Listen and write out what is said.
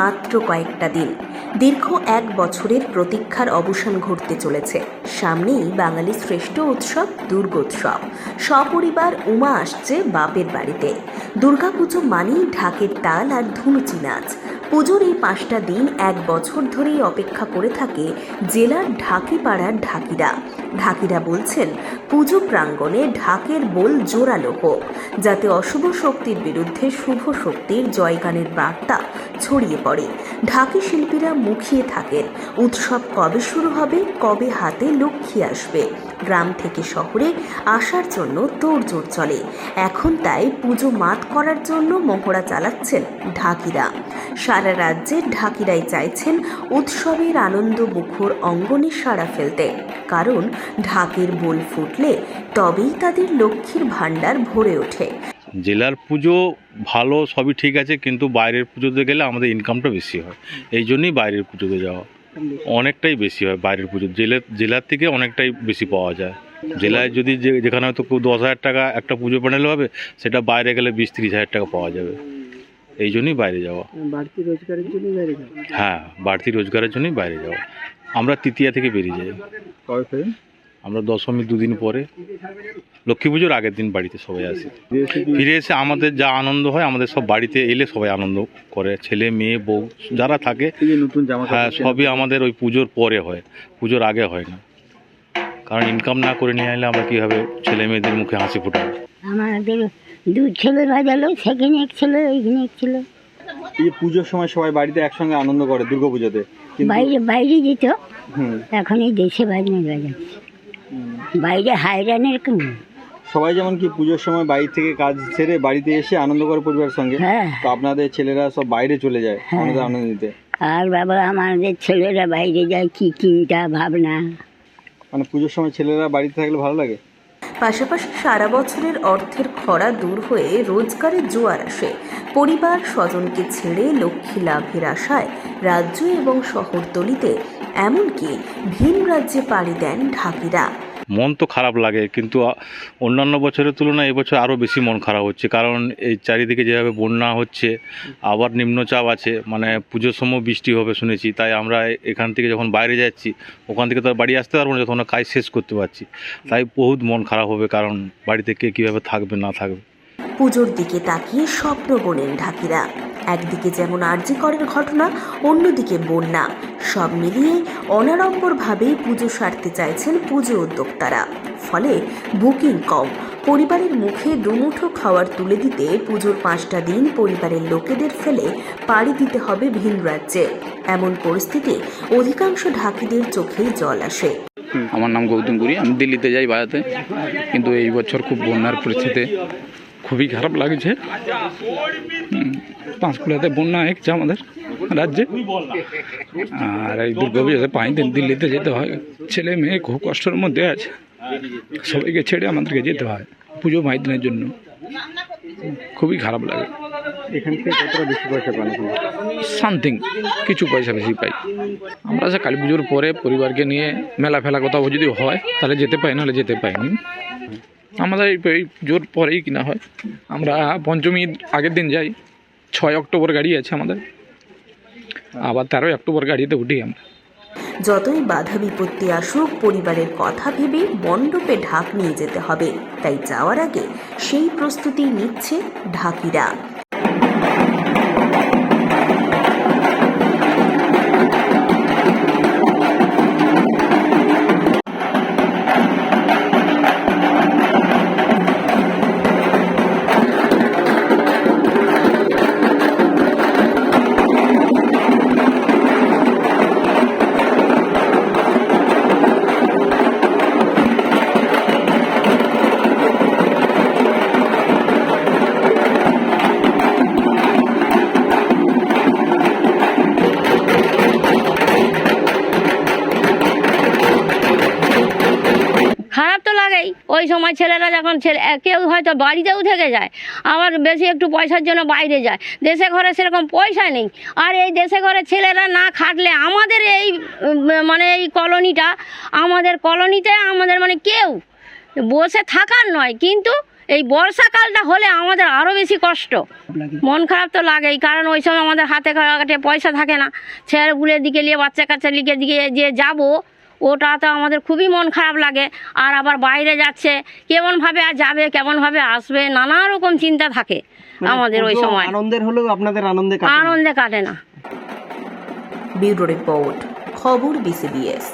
মাত্র কয়েকটা দিন। দীর্ঘ এক বছরের প্রতীক্ষার অবসান ঘটতে চলেছে। সামনেই বাঙালির শ্রেষ্ঠ উৎসব, দুর্গোৎসব। সপরিবার উমা আসছে বাপের বাড়িতে। দুর্গাপুজো মানেই ঢাকের তাল আর ধুনুচি নাচ। পুজোর এই পাঁচটা দিন এক বছর ধরেই অপেক্ষা করে থাকে জেলার ঢাকিপাড়ার ঢাকিরা। ঢাকিরা বলছেন, পুজো প্রাঙ্গণে ঢাকের বোল জোরালো হোক, যাতে অশুভ শক্তির বিরুদ্ধে শুভ শক্তির জয়গানের বার্তা ছড়িয়ে পড়ে। ঢাকি শিল্পীরা মুখিয়ে থাকেন, উৎসব কবে শুরু হবে, কবে হাতে লক্ষ্মী আসবে। গ্রাম থেকে শহরে আসার জন্য তোড়জোড় চলে। এখন তাই পুজো মাত করার জন্য মহড়া চালাচ্ছেন ঢাকিরা। সারা রাজ্যে ঢাকিরাই চাইছেন উৎসবের আনন্দ মুখর অঙ্গনে সাড়া ফেলতে। কারণ ঢাকের বোল ফুটলে তবেই তাদের লক্ষ্মীর ভাণ্ডার ভরে ওঠে। জেলার পুজো ভালো, সবই ঠিক আছে, কিন্তু বাইরের পুজোতে গেলে আমাদের ইনকামটা বেশি হয়। এই জন্যই বাইরের পুজোতে যাওয়া। অনেকটাই বেশি হয় বাইরের পুজো। জেলের জেলার থেকে অনেকটাই বেশি পাওয়া যায়। জেলায় যদি যে- যেখানে হয়তো কেউ দশ হাজার টাকা একটা পুজো প্যান্ডেল হবে সেটা বাইরে গেলে বিশ তিরিশ হাজার টাকা পাওয়া যাবে। এই জন্যই বাইরে যাওয়া। বাড়তি রোজগারের জন্যই বাইরে যাওয়া? হ্যাঁ বাড়তি রোজগারের জন্যই বাইরে যাওয়া। আমরা তৃতীয়া থেকে বেরিয়ে যাই। আমরা দশমী দুদিন পরে লক্ষ্মী পুজোর আগের দিন বাড়িতে সবাই আসি। ফিরে এসে আমাদের যা আনন্দ হয় আমাদের সব বাড়িতে এলে সবাই আনন্দ করে। ছেলে মেয়ে বউ যারা থাকে নতুন জামা হ্যাঁ সবই আমাদের ওই পুজোর পরে হয়। পুজোর আগে হয় না। কারণ ইনকাম না করে নিয়ে আসলে আমরা কীভাবে ছেলে মেয়েদের মুখে হাসি ফোটাবো? আমাদের দু ছেলে বাজালো সেখানে এক ছেলে ওইখানে এক ছেলে। এই পুজোর সময় সবাই বাড়িতে একসঙ্গে আনন্দ করে দুর্গা পুজোতে কিন্তু বাইরে বাইরে যেত। হুম, এখন এই দেশে বাইরে বাজাচ্ছে হুম। বাইরে হায়রানের কেন সবাই যেমন কি পুজোর সময় বাড়ি থেকে কাজ ছেড়ে বাড়িতে এসে আনন্দ করে পরিবারের সঙ্গে হ্যাঁ। তো আপনাদের ছেলেরা সব বাইরে চলে যায় হ্যাঁ। আমাদের আনন্দ নিতে। আর বাবা আমাদের ছেলেরা বাইরে যায় কি চিন্তা ভাবনা। মানে পুজোর সময় ছেলেরা বাড়িতে থাকলে ভালো লাগে? পাশাপাশি সারা বছরের অর্থের খরা দূর হয়ে রোজগারের জোয়ার আসে। পরিবার স্বজনকে ছেড়ে লক্ষ্মী লাভের আশায় রাজ্য এবং শহরতলিতে এমনকি ভিন রাজ্যে পাড়ি দেন ঢাকিরা। মন তো খারাপ লাগে কিন্তু অন্যান্য বছরের তুলনায় এবছর আরও বেশি মন খারাপ হচ্ছে কারণ এই চারিদিকে যেভাবে বন্যা হচ্ছে আবার নিম্নচাপ আছে মানে পুজোর সময় বৃষ্টি হবে শুনেছি তাই আমরা এখান থেকে যখন বাইরে যাচ্ছি ওখান থেকে তো বাড়ি আসতে পারব না যখন কাজ শেষ করতে পারছি তাই বহুত মন খারাপ হবে কারণ বাড়িতে কে কীভাবে থাকবে না থাকবে। পুজোর দিকে তাকিয়ে স্বপ্ন বোনেন ঢাকিরা। একদিকে যেমন আর্যিকরের ঘটনা, অন্যদিকে বন্যা। সব মিলিয়ে অনাড়ম্বরভাবেই পুজো সারতে চাইছেন পুজো উদ্যোক্তারা। ফলে বুকিং কম। পরিবারের মুখে দুমুঠো খাওয়ার তুলে দিতে পুজোর পাঁচটা দিন পরিবারের লোকেদের ফেলে পাড়ি দিতে হবে ভিন রাজ্যে। এমন পরিস্থিতি অধিকাংশ ঢাকিদের চোখেই জল আসে। আমার নাম গৌতম গুরি। আমি দিল্লিতে যাই বাড়াতে। কিন্তু এই বছর খুব বন্যার পরিস্থিতি খুবই খারাপ লাগছে। হুম, পাঁশকুড়াতে বন্যা এসছে আমাদের রাজ্যে। আর এই দুর্গাপুজোতে পাঁচ দিন দিল্লিতে যেতে হয়। ছেলে মেয়ে খুব কষ্টের মধ্যে আছে। সবাইকে ছেড়ে আমাদেরকে যেতে হয় পুজো পাঁচ দিনের জন্য। খুবই খারাপ লাগে। এখান থেকে কতটা বেশি পয়সা পান সামথিং কিছু পয়সা বেশি পাই। আমরা সে কালী পুজোর পরে পরিবারকে নিয়ে মেলা ফেলা কোথাও যদি হয় তাহলে যেতে পাই নাহলে যেতে পাইনি। আমাদের এই এই পুজোর পরেই কিনা হয়। আমরা পঞ্চমীর আগের দিন যাই। ছয় অক্টোবর গাড়ি আছে আমাদের। আবার তেরোই অক্টোবর গাড়িতে উঠি আমরা। যতই বাধা বিপত্তি আসুক, পরিবারের কথা ভেবে মণ্ডপে ঢাক নিয়ে যেতে হবে। তাই যাওয়ার আগে সেই প্রস্তুতি নিচ্ছে ঢাকিরা। সময় ছেলেরা যখন ছেলে কেউ হয়তো বাড়িতেও থেকে যায় আবার বেশি একটু পয়সার জন্য বাইরে যায়। দেশে ঘরে সেরকম পয়সা নেই। আর এই দেশে ঘরে ছেলেরা না খাটলে আমাদের এই মানে এই কলোনিটা আমাদের কলোনিতে আমাদের মানে কেউ বসে থাকার নয়। কিন্তু এই বর্ষাকালটা হলে আমাদের আরও বেশি কষ্ট। মন খারাপ তো লাগেই কারণ ওই সময় আমাদের হাতে কাটে পয়সা থাকে না। ছেলেগুলোর দিকে নিয়ে বাচ্চা কাচ্চা লিখে দিকে যে যাব ওটা তো আমাদের খুবই মন খারাপ লাগে। আর আবার বাইরে যাচ্ছে কেমনভাবে আর যাবে কেমনভাবে আসবে নানা রকম চিন্তা থাকে আমাদের ওই সময়। আনন্দের হলেও আপনাদের আনন্দে আনন্দে কাটে না। ব্যুরো রিপোর্ট খবর বিসিবিএস।